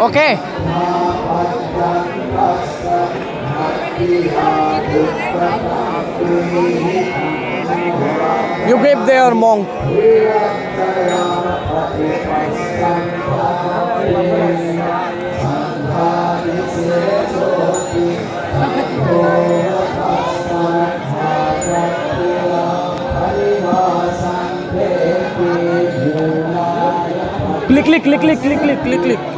Okay. You gave their monk. Click, click, click, click, click, click, click, click.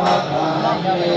มะทาเม